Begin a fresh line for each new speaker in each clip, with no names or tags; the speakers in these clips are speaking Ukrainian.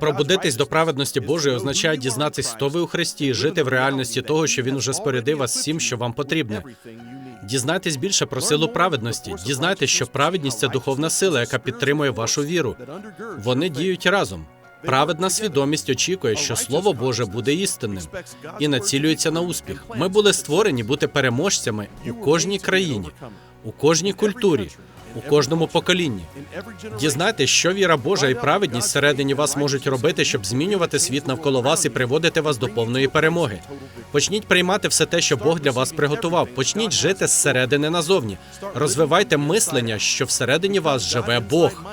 Пробудитись до праведності Божої означає дізнатись, хто ви у Христі, жити в реальності того, що Він уже спорядив вас всім, що вам потрібне. Дізнайтесь більше про силу праведності. Дізнайтесь, що праведність це духовна сила, яка підтримує вашу віру. Вони діють разом. Праведна свідомість очікує, що Слово Боже буде істинним і націлюється на успіх. Ми були створені бути переможцями у кожній країні, у кожній культурі, у кожному поколінні. Дізнайтесь, що віра Божа і праведність всередині вас можуть робити, щоб змінювати світ навколо вас і приводити вас до повної перемоги. Почніть приймати все те, що Бог для вас приготував. Почніть жити зсередини назовні. Розвивайте мислення, що всередині вас живе Бог.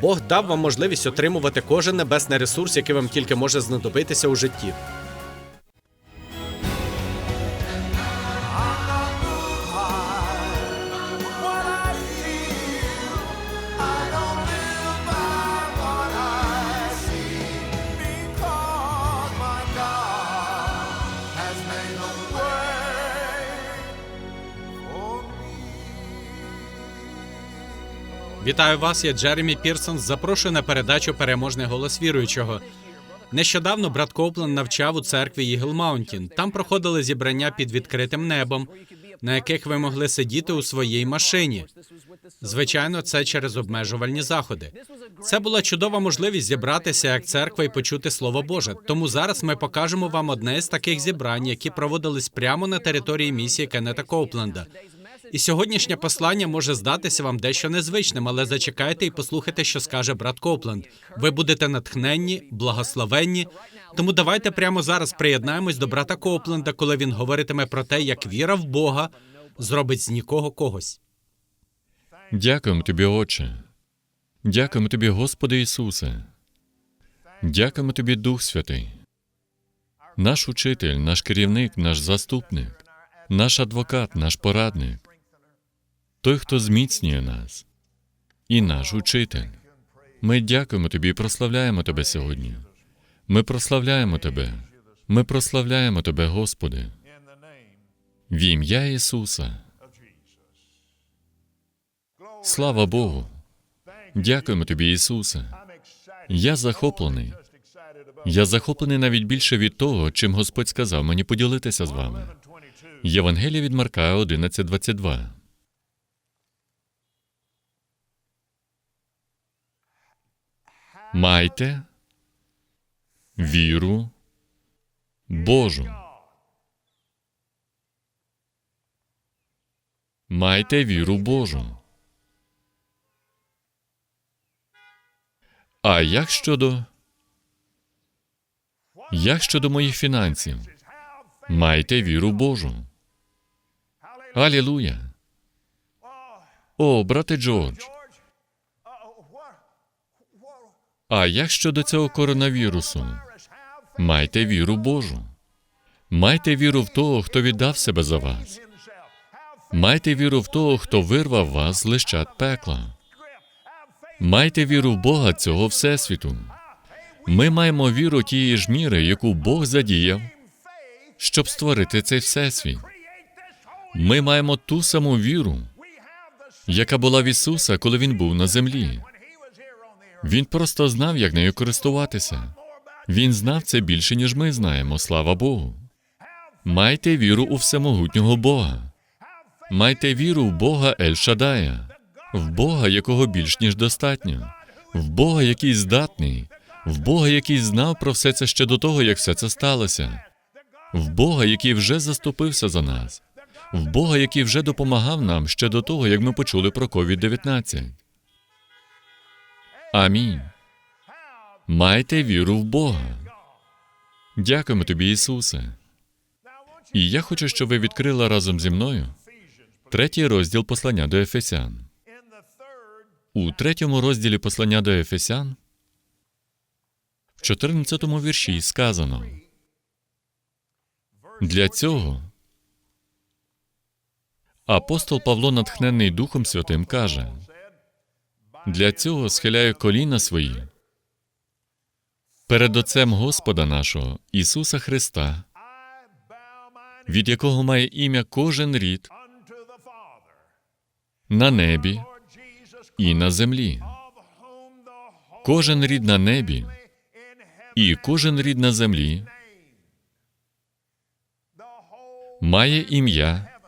Бог дав вам можливість отримувати кожен небесний ресурс, який вам тільки може знадобитися у житті. Вітаю вас, я Джеремі Пірсон. Запрошую на передачу Переможний голос віруючого. Нещодавно брат Коплен навчав у церкві Ігл Маунтін. Там проходили зібрання під відкритим небом, на яких ви могли сидіти у своїй машині. Звичайно, це через обмежувальні заходи. Це була чудова можливість зібратися як церква і почути слово Боже. Тому зараз ми покажемо вам одне з таких зібрань, які проводились прямо на території місії Кеннета Коупленда. І сьогоднішнє послання може здатися вам дещо незвичним, але зачекайте і послухайте, що скаже брат Копленд. Ви будете натхненні, благословенні. Тому давайте прямо зараз приєднаємось до брата Копленда, коли він говоритиме про те, як віра в Бога зробить з нікого когось.
Дякуємо тобі, Отче. Дякуємо тобі, Господи Ісусе. Дякуємо тобі, Дух Святий. Наш учитель, наш керівник, наш заступник, наш адвокат, наш порадник, той, хто зміцнює нас, і наш учитель. Ми дякуємо тобі і прославляємо тебе сьогодні. Ми прославляємо тебе. Ми прославляємо тебе, Господи. В ім'я Ісуса. Слава Богу. Дякуємо тобі, Ісусе. Я захоплений. Я захоплений навіть більше від того, чим Господь сказав мені поділитися з вами. Євангелія від Марка 11.22. Майте віру Божу. Майте віру Божу. А як щодо як щодо моїх фінансів? Майте віру Божу. Алілуя. О, брате Джордж. А як щодо цього коронавірусу? Майте віру Божу. Майте віру в того, хто віддав себе за вас. Майте віру в того, хто вирвав вас з лищат пекла. Майте віру в Бога цього Всесвіту. Ми маємо віру тієї ж міри, яку Бог задіяв, щоб створити цей всесвіт. Ми маємо ту саму віру, яка була в Ісуса, коли Він був на землі. Він просто знав, як нею користуватися. Він знав це більше, ніж ми знаємо, слава Богу. Майте віру у всемогутнього Бога. Майте віру в Бога Ель Шадая, в Бога, якого більш ніж достатньо, в Бога, який здатний, в Бога, який знав про все це ще до того, як все це сталося, в Бога, який вже заступився за нас, в Бога, який вже допомагав нам ще до того, як ми почули про COVID-19. Амінь. Майте віру в Бога. Дякуємо тобі, Ісусе. І я хочу, щоб ви відкрили разом зі мною третій розділ послання до Ефесян. У третьому розділі послання до Ефесян, в 14 вірші сказано: Для цього апостол Павло, натхнений Духом Святим, каже: Для цього схиляю коліна свої перед Отцем Господа нашого Ісуса Христа, від якого має ім'я кожен рід на небі і на землі. Кожен рід на небі І кожен рід на землі має ім'я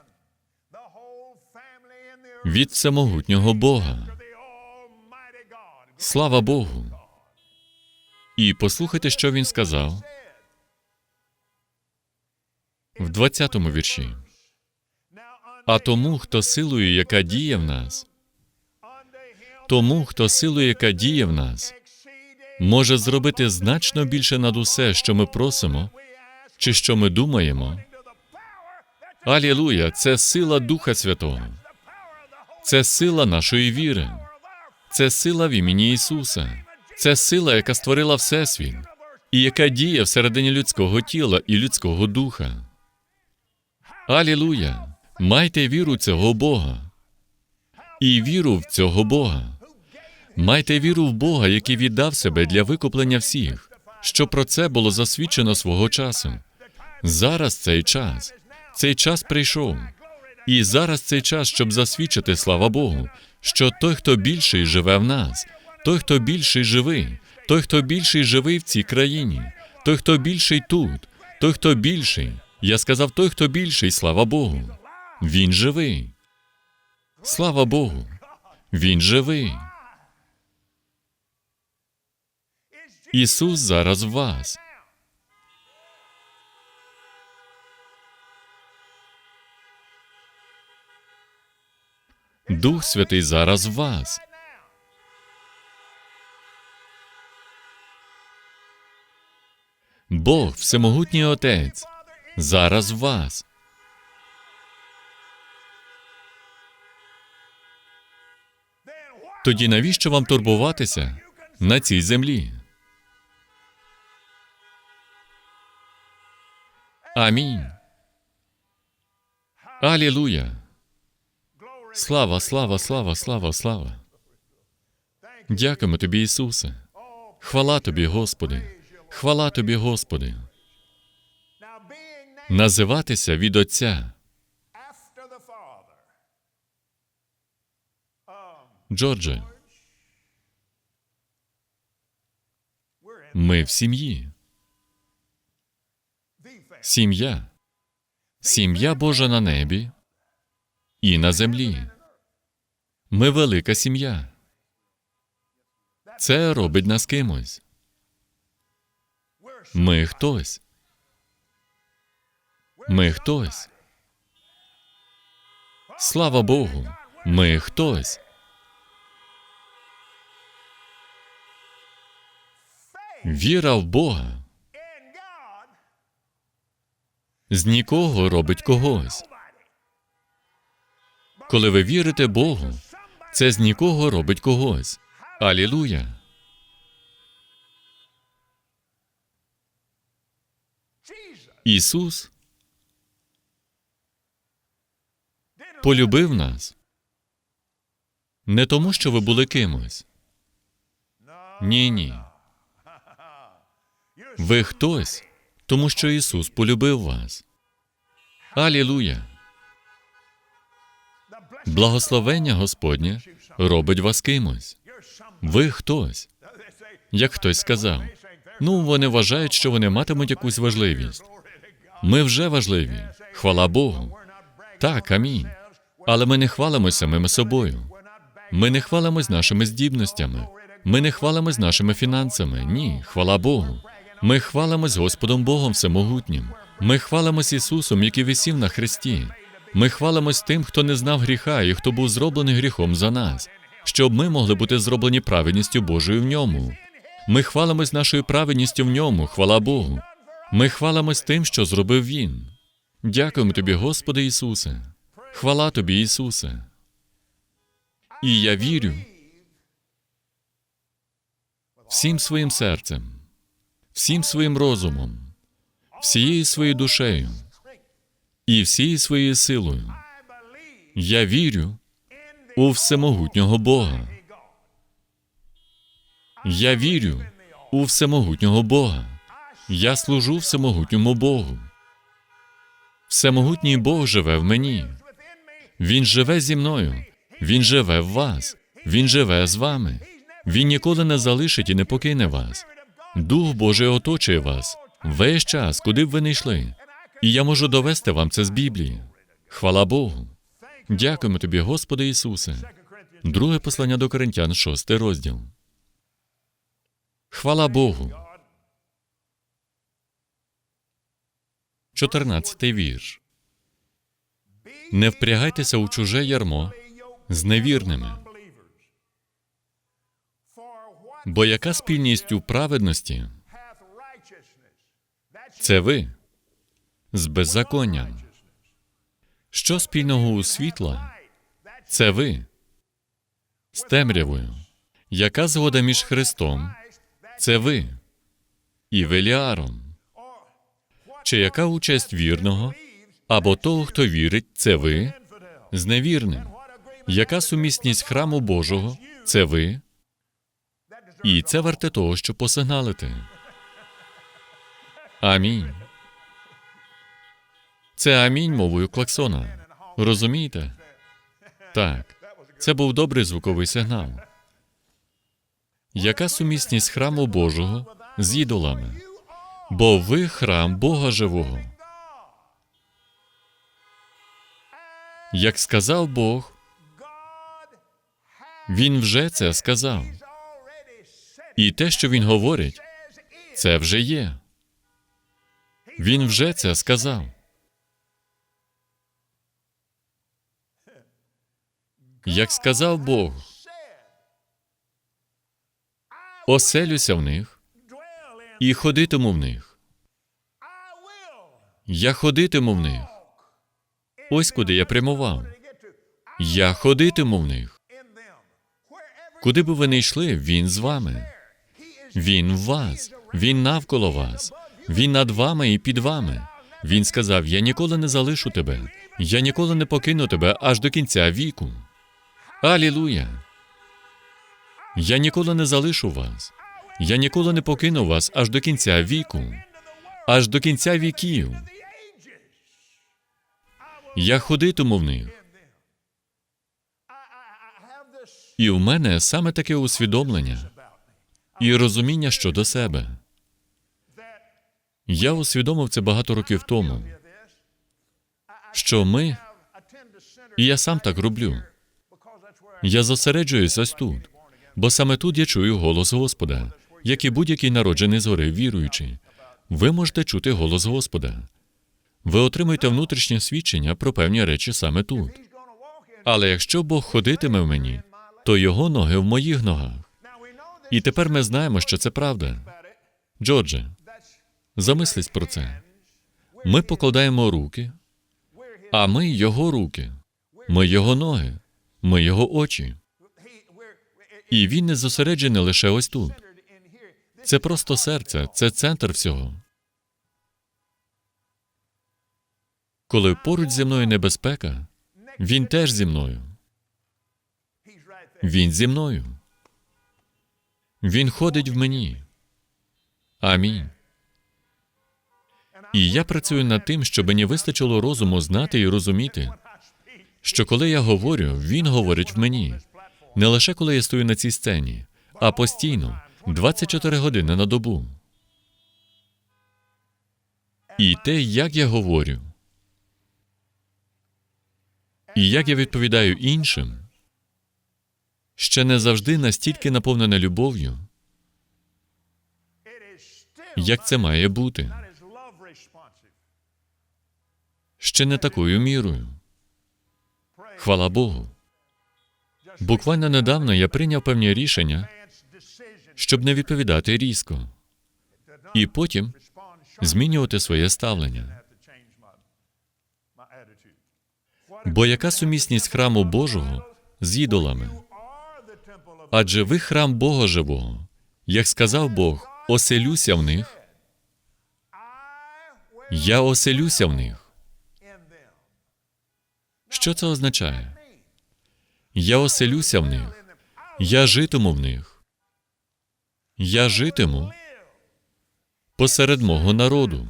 від всемогутнього Бога. Слава Богу! І послухайте, що він сказав в 20-му вірші. А тому, хто силою, яка діє в нас, тому, хто силою, яка діє в нас, може зробити значно більше над усе, що ми просимо, чи що ми думаємо. Алілуя! Це сила Духа Святого. Це сила нашої віри. Це сила в імені Ісуса. Це сила, яка створила Всесвіт, і яка діє всередині людського тіла і людського духа. Алілуя! Майте віру цього Бога. І віру в цього Бога. Майте віру в Бога, який віддав себе для викуплення всіх, що про це було засвідчено свого часу. Зараз цей час. Цей час прийшов. І зараз цей час, щоб засвідчити, слава Богу, що той, хто більший, живе в нас, той, хто більший живий, той, хто більший живий в цій країні, той, хто більший тут, той, хто більший. Я сказав, той, хто більший, слава Богу. Він живий. Слава Богу. Він живий. Ісус зараз в вас. Дух Святий зараз в вас. Бог, Всемогутній Отець, зараз в вас. Тоді навіщо вам турбуватися на цій землі? Амінь. Алілуя. Слава, слава, слава, слава, слава. Дякуємо тобі, Ісусе. Хвала тобі, Господи. Хвала тобі, Господи. Називатися від Отця. Джордже, ми в сім'ї. Сім'я. Сім'я Божа на небі і на землі. Ми велика сім'я. Це робить нас кимось. Ми хтось. Ми хтось. Слава Богу, ми хтось. Віра в Бога з нікого робить когось. Коли ви вірите Богу, це з нікого робить когось. Алілуя! Ісус полюбив нас не тому, що ви були кимось. Ні, ні. Ви хтось, тому що Ісус полюбив вас. Алілуя! Благословення Господнє робить вас кимось. Ви хтось. Як хтось сказав, ну вони вважають, що вони матимуть якусь важливість. Ми вже важливі. Хвала Богу. Так, амінь. Але ми не хвалимося самими собою. Ми не хвалимось нашими здібностями. Ми не хвалимось нашими фінансами. Ні, хвала Богу. Ми хвалимось Господом Богом Всемогутнім. Ми хвалимось Ісусом, який висів на хресті. Ми хвалимось тим, хто не знав гріха і хто був зроблений гріхом за нас, щоб ми могли бути зроблені праведністю Божою в ньому. Ми хвалимось нашою праведністю в ньому, хвала Богу. Ми хвалимось тим, що зробив Він. Дякуємо тобі, Господи Ісусе. Хвала тобі, Ісусе. І я вірю всім своїм серцем, всім своїм розумом, всією своєю душею і всією своєю силою. Я вірю у всемогутнього Бога. Я вірю у всемогутнього Бога. Я служу всемогутньому Богу. Всемогутній Бог живе в мені. Він живе зі мною. Він живе в вас. Він живе з вами. Він ніколи не залишить і не покине вас. Дух Божий оточує вас весь час, куди б ви не йшли. І я можу довести вам це з Біблії. Хвала Богу. Дякуємо тобі, Господи Ісусе. Друге послання до Коринтян, шостий розділ. Хвала Богу. Чотирнадцятий вірш. Не впрягайтеся у чуже ярмо з невірними. Бо яка спільність у праведності це ви з беззаконням? Що спільного у світла це ви з темрявою? Яка згода між Христом це ви і Веліаром? Чи яка участь вірного або того, хто вірить, це ви з невірним? Яка сумісність храму Божого це ви? І це варте того, щоб посигналити. Амінь. Це амінь мовою клаксона. Розумієте? Так. Це був добрий звуковий сигнал. Яка сумісність храму Божого з ідолами? Бо ви храм Бога живого. Як сказав Бог, Він вже це сказав. І те, що він говорить, це вже є. Він вже це сказав. Як сказав Бог, оселюся в них і ходитиму в них. Я ходитиму в них. Ось куди я прямував. Я ходитиму в них. Куди би ви не йшли, він з вами. Він в вас, він навколо вас, він над вами і під вами. Він сказав: Я ніколи не залишу тебе, я ніколи не покину тебе аж до кінця віку. Алілуя! Я ніколи не залишу вас. Я ніколи не покину вас аж до кінця віку, аж до кінця віків. Я ходитиму в них. І в мене саме таке усвідомлення і розуміння щодо себе. Я усвідомив це багато років тому, що ми, і я сам так роблю. Я зосереджуюсь ось тут, бо саме тут я чую голос Господа, як і будь-який народжений згори віруючий. Ви можете чути голос Господа. Ви отримуєте внутрішнє свідчення про певні речі саме тут. Але якщо Бог ходитиме в мені, то його ноги в моїх ногах. І тепер ми знаємо, що це правда. Джордже, замислись про це. Ми покладаємо руки, а ми його руки, ми його ноги, ми його очі. І він не зосереджений лише ось тут. Це просто серце, це центр всього. Коли поруч зі мною небезпека, він теж зі мною. Він зі мною. Він ходить в мені. Амінь. І я працюю над тим, щоб мені вистачило розуму знати і розуміти, що коли я говорю, він говорить в мені. Не лише коли я стою на цій сцені, а постійно, 24 години на добу. І те, як я говорю, і як я відповідаю іншим, ще не завжди настільки наповнене любов'ю, як це має бути, ще не такою мірою. Хвала Богу. Буквально недавно я прийняв певні рішення, щоб не відповідати різко, і потім змінювати своє ставлення. Бо яка сумісність храму Божого з ідолами? Адже ви храм Бога живого. Як сказав Бог, оселюся в них, я оселюся в них. Що це означає? Я оселюся в них, я житиму в них. Я житиму посеред мого народу.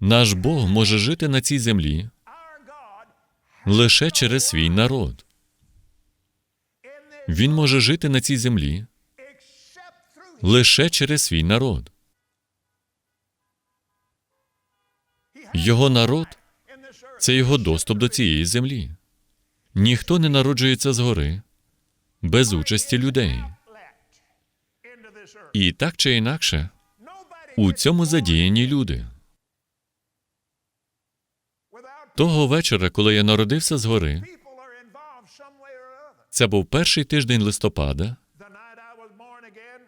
Наш Бог може жити на цій землі лише через свій народ. Він може жити на цій землі лише через свій народ. Його народ це його доступ до цієї землі. Ніхто не народжується згори без участі людей. І так чи інакше, у цьому задіяні люди. Того вечора, коли я народився згори, це був перший тиждень листопада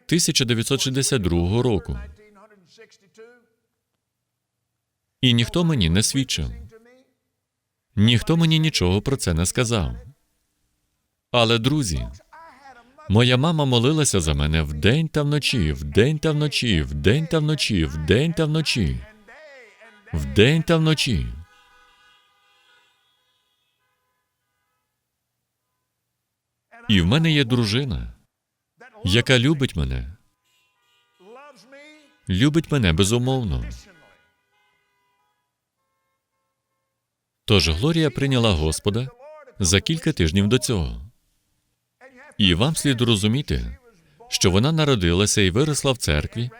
1962 року. І ніхто мені не свідчив. Ніхто мені нічого про це не сказав. Але, друзі, моя мама молилася за мене вдень та вночі, вдень та вночі, вдень та вночі, вдень та вночі, вдень та вночі. І в мене є дружина, яка любить мене, любить мене безумовно. Тож Глорія прийняла Господа за кілька тижнів до цього. І вам слід розуміти, що вона народилася і виросла в церкві,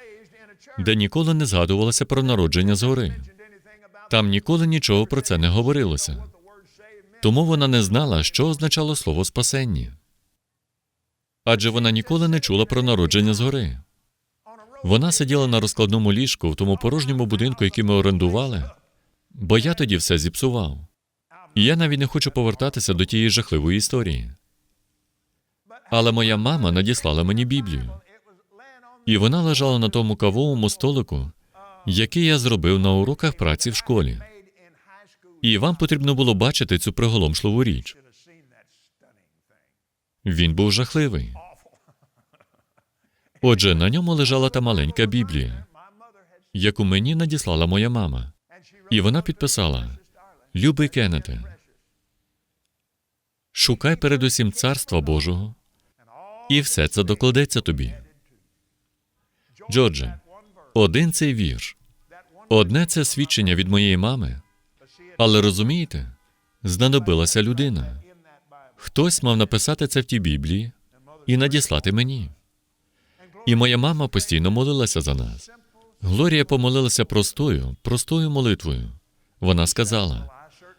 де ніколи не згадувалося про народження згори. Там ніколи нічого про це не говорилося. Тому вона не знала, що означало слово спасення. Адже вона ніколи не чула про народження згори. Вона сиділа на розкладному ліжку в тому порожньому будинку, який ми орендували, бо я тоді все зіпсував. І я навіть не хочу повертатися до тієї жахливої історії. Але моя мама надіслала мені Біблію, і вона лежала на тому кавовому столику, який я зробив на уроках праці в школі. І вам потрібно було бачити цю приголомшливу річ. Він був жахливий. Отже, на ньому лежала та маленька Біблія, яку мені надіслала моя мама. І вона підписала: Любий Кеннете, шукай передусім царства Божого, і все це докладеться тобі. Джордже, один цей вірш, одне це свідчення від моєї мами, але розумієте, знадобилася людина. Хтось мав написати це в тій Біблії і надіслати мені. І моя мама постійно молилася за нас. Глорія помолилася простою, простою молитвою. Вона сказала: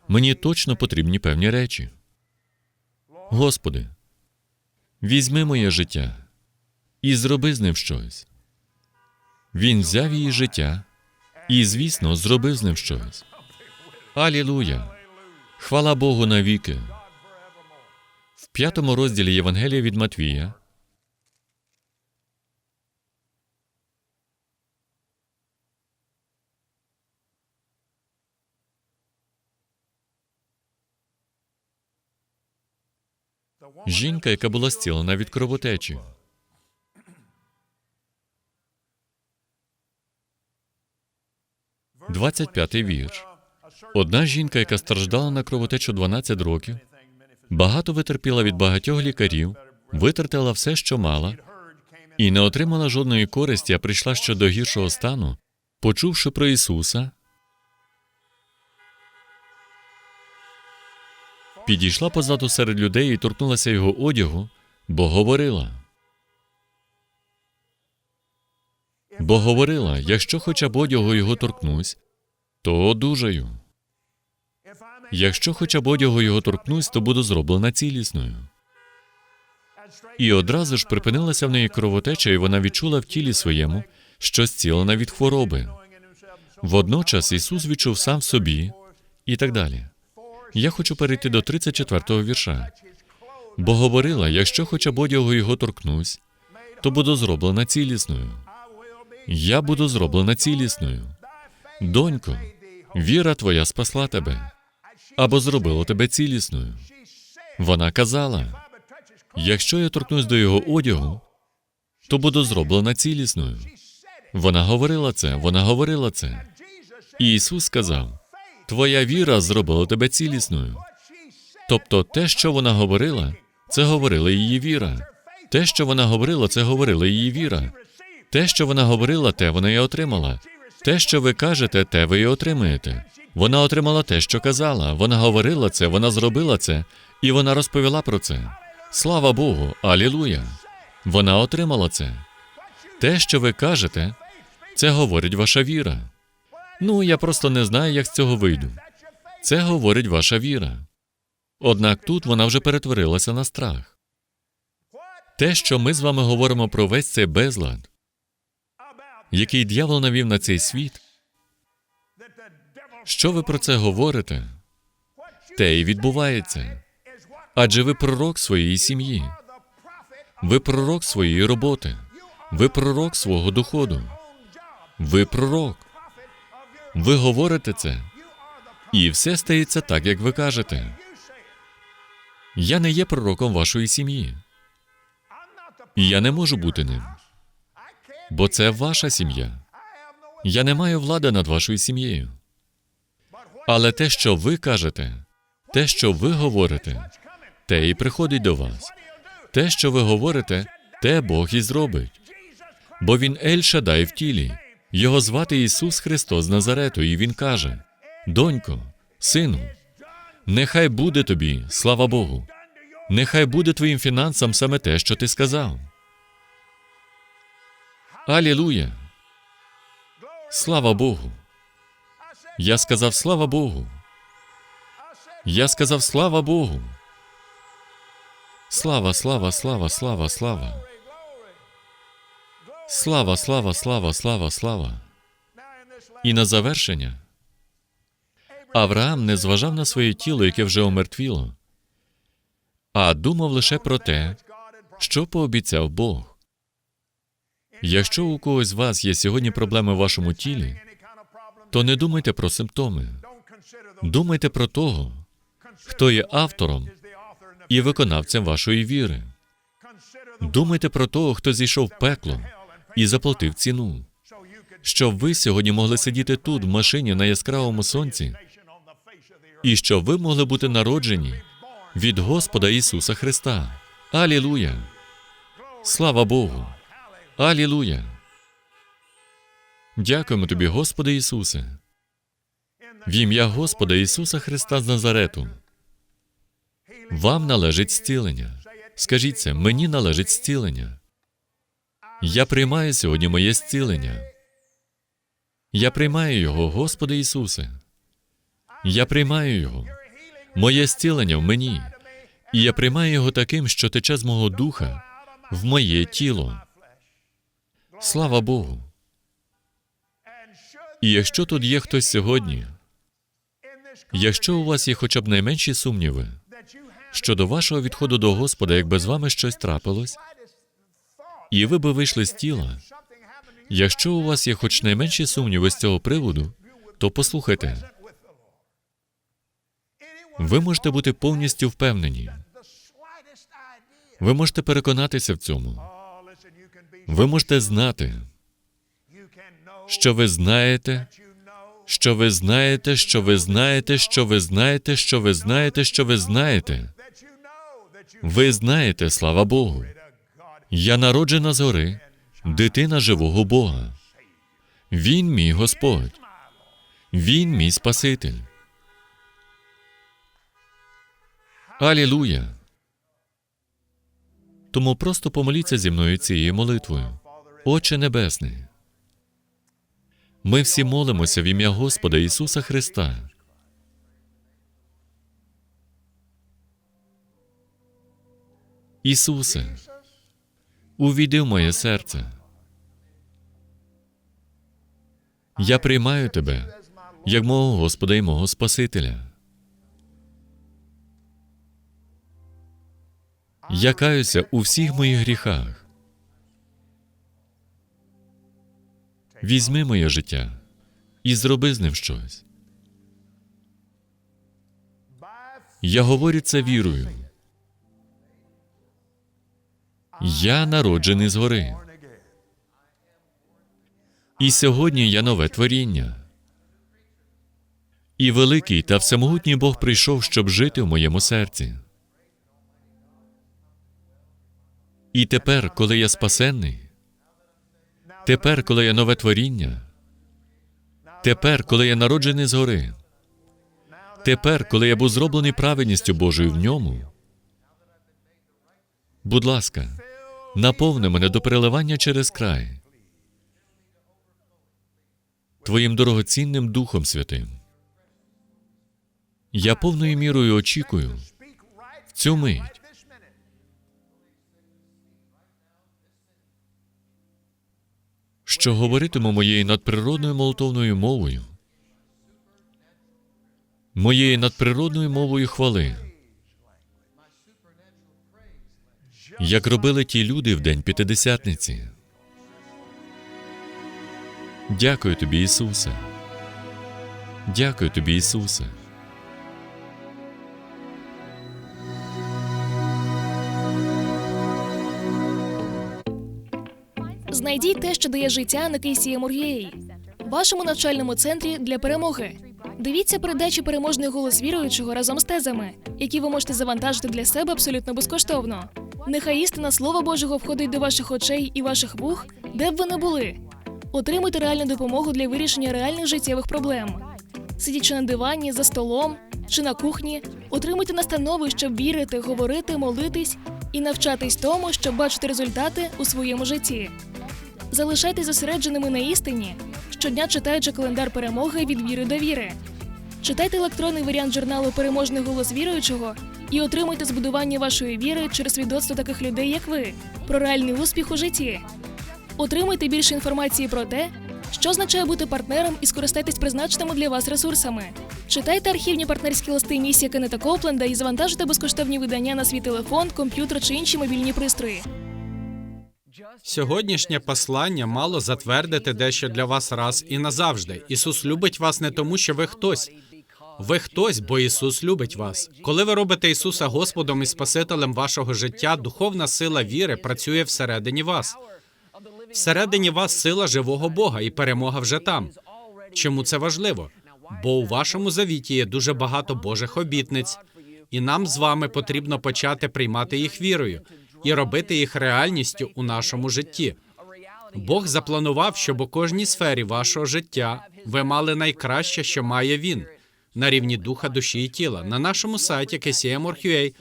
мені точно потрібні певні речі. Господи, візьми моє життя і зроби з ним щось. Він взяв її життя і, звісно, зробив з ним щось. Алілуя! Хвала Богу навіки. В п'ятому розділі Євангелія від Матвія жінка, яка була зцілена від кровотечі. Двадцять п'ятий вірш. Одна жінка, яка страждала на кровотечу 12 років, багато витерпіла від багатьох лікарів, витратила все, що мала, і не отримала жодної користі, а прийшла ще до гіршого стану, почувши про Ісуса, підійшла позаду серед людей і торкнулася його одягу, бо говорила. Бо говорила, якщо хоча б одягу його торкнусь, то одужаю. Якщо хоча б одягу його торкнусь, то буду зроблена цілісною. І одразу ж припинилася в неї кровотеча, і вона відчула в тілі своєму, що зцілена від хвороби. Водночас Ісус відчув сам в собі і так далі. Я хочу перейти до 34-го вірша. Бо говорила, якщо хоча б одягу його торкнусь, то буду зроблена цілісною. Я буду зроблена цілісною. Донько, віра твоя спасла тебе або зробила тебе цілісною. Вона казала: якщо я торкнусь до його одягу, то буду зроблена цілісною. Вона говорила це, вона говорила це. І Ісус сказав: Твоя віра зробила тебе цілісною. Тобто, те, що вона говорила, це говорила її віра. Те, що вона говорила, це говорила її віра. Те, що вона говорила, те вона і отримала. Те, що ви кажете, те ви і отримаєте. Вона отримала те, що казала. Вона говорила це, вона зробила це, і вона розповіла про це. Слава Богу, алілуя! Вона отримала це. Те, що ви кажете, це говорить ваша віра. Ну, я просто не знаю, як з цього вийду. Це говорить ваша віра. Однак тут вона вже перетворилася на страх. Те, що ми з вами говоримо про весь цей безлад, який дьявол навів на цей світ, що ви про це говорите, те і відбувається. Адже ви пророк своєї сім'ї, ви пророк своєї роботи, ви пророк свого доходу, ви пророк. Ви говорите це, і все стається так, як ви кажете. Я не є пророком вашої сім'ї, і я не можу бути ним, бо це ваша сім'я. Я не маю влади над вашою сім'єю. Але те, що ви кажете, те, що ви говорите, те і приходить до вас. Те, що ви говорите, те Бог і зробить. Бо він Ель Шадай в тілі. Його звати Ісус Христос Назарету, і Він каже: Донько, сину, нехай буде тобі, слава Богу, нехай буде твоїм фінансам саме те, що ти сказав. Алілуя! Слава Богу! Я сказав слава Богу. Я сказав слава Богу. Слава, слава, слава, слава, слава. Слава, слава, слава, слава, слава. І на завершення. Авраам не зважав на своє тіло, яке вже омертвіло, а думав лише про те, що пообіцяв Бог. Якщо у когось з вас є сьогодні проблеми в вашому тілі, то не думайте про симптоми. Думайте про того, хто є автором і виконавцем вашої віри. Думайте про того, хто зійшов в пекло і заплатив ціну, щоб ви сьогодні могли сидіти тут, в машині на яскравому сонці, і щоб ви могли бути народжені від Господа Ісуса Христа. Алілуя! Слава Богу! Алілуя! Дякуємо тобі, Господи Ісусе. В ім'я Господа Ісуса Христа з Назарету. Вам належить зцілення. Скажіть це, мені належить зцілення. Я приймаю сьогодні моє зцілення. Я приймаю його, Господи Ісусе. Я приймаю його. Моє зцілення в мені. І я приймаю його таким, що тече з мого духа в моє тіло. Слава Богу. І якщо тут є хтось сьогодні, якщо у вас є хоча б найменші сумніви щодо вашого відходу до Господа, якби з вами щось трапилось, і ви би вийшли з тіла, якщо у вас є хоч найменші сумніви з цього приводу, то послухайте, ви можете бути повністю впевнені. Ви можете переконатися в цьому. Ви можете знати, що ви знаєте, що ви знаєте, що ви знаєте, що ви знаєте, що ви знаєте, що ви знаєте. Ви знаєте, слава Богу. Я народжена згори, дитина живого Бога. Він мій Господь. Він мій Спаситель. Алілуя. Тому просто помоліться зі мною цією молитвою. Отче Небесний. Ми всі молимося в ім'я Господа Ісуса Христа. Ісусе, увійди в моє серце. Я приймаю тебе як мого Господа і мого Спасителя. Я каюся у всіх моїх гріхах. Візьми моє життя і зроби з ним щось. Я говорю це вірою. Я народжений згори. І сьогодні я нове творіння. І великий та всемогутній Бог прийшов, щоб жити в моєму серці. І тепер, коли я спасенний, тепер, коли я нове творіння, тепер, коли я народжений згори, тепер, коли я був зроблений праведністю Божою в ньому, будь ласка, Наповни мене до переливання через край. Твоїм дорогоцінним Духом Святим. Я повною мірою очікую в цю мить. Що говоритиму моєю надприродною молотовною мовою, моєю надприродною мовою хвали. Як робили ті люди в день п'ятидесятниці. Дякую тобі, Ісусе. Дякую тобі, Ісусе.
Знайдіть те, що дає життя на KCM.org.ua, вашому навчальному центрі для перемоги. Дивіться передачі переможний голос віруючого разом з тезами, які ви можете завантажити для себе абсолютно безкоштовно. Нехай істина Слова Божого входить до ваших очей і ваших вух, де б ви не були. Отримуйте реальну допомогу для вирішення реальних життєвих проблем. Сидячи на дивані, за столом чи на кухні, отримуйте настанови, щоб вірити, говорити, молитись і навчатись тому, щоб бачити результати у своєму житті. Залишайтесь зосередженими на істині, щодня читаючи календар перемоги від віри до віри. Читайте електронний варіант журналу Переможний голос віруючого і отримуйте збудування вашої віри через свідоцтво таких людей, як ви, про реальний успіх у житті. Отримуйте більше інформації про те, що означає бути партнером і скористайтесь призначеними для вас ресурсами. Читайте архівні партнерські листи місія Кеннета Копленда і завантажуйте безкоштовні видання на свій телефон, комп'ютер чи інші мобільні пристрої.
Сьогоднішнє послання мало затвердити дещо для вас раз і назавжди. Ісус любить вас не тому, що ви хтось. Ви хтось, бо Ісус любить вас. Коли ви робите Ісуса Господом і Спасителем вашого життя, духовна сила віри працює всередині вас. Всередині вас сила живого Бога, і перемога вже там. Чому це важливо? Бо у вашому завіті є дуже багато Божих обітниць, і нам з вами потрібно почати приймати їх вірою і робити їх реальністю у нашому житті. Бог запланував, щоб у кожній сфері вашого життя ви мали найкраще, що має він на рівні духа, душі і тіла. На нашому сайті KCM.org.ua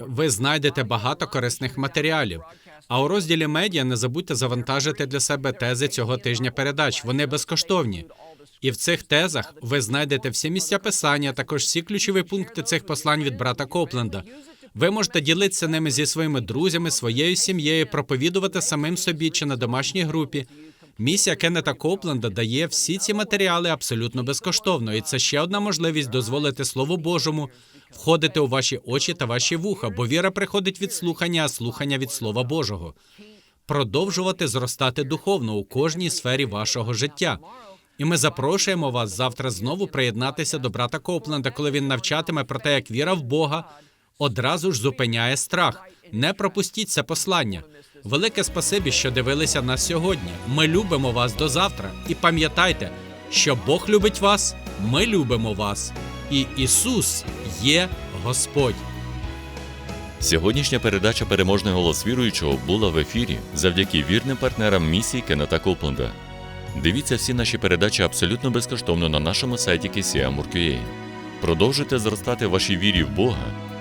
ви знайдете багато корисних матеріалів. А у розділі медіа не забудьте завантажити для себе тези цього тижня передач. Вони безкоштовні. І в цих тезах ви знайдете всі місця писання, також всі ключові пункти цих послань від брата Копленда. Ви можете ділитися ними зі своїми друзями, своєю сім'єю, проповідувати самим собі чи на домашній групі. Місія Кеннета Копленда дає всі ці матеріали абсолютно безкоштовно, і це ще одна можливість дозволити Слову Божому входити у ваші очі та ваші вуха, бо віра приходить від слухання, а слухання від Слова Божого. Продовжувати зростати духовно у кожній сфері вашого життя. І ми запрошуємо вас завтра знову приєднатися до брата Копленда, коли він навчатиме про те, як віра в Бога одразу ж зупиняє страх. Не пропустіть це послання. Велике спасибі, що дивилися нас сьогодні. Ми любимо вас до завтра. І пам'ятайте, що Бог любить вас, ми любимо вас, і Ісус є Господь.
Сьогоднішня передача Переможний голос віруючого була в ефірі завдяки вірним партнерам місії Кеннета Копленда. Дивіться всі наші передачі абсолютно безкоштовно на нашому сайті KCM.org.ua. Продовжуйте зростати в вашій вірі в Бога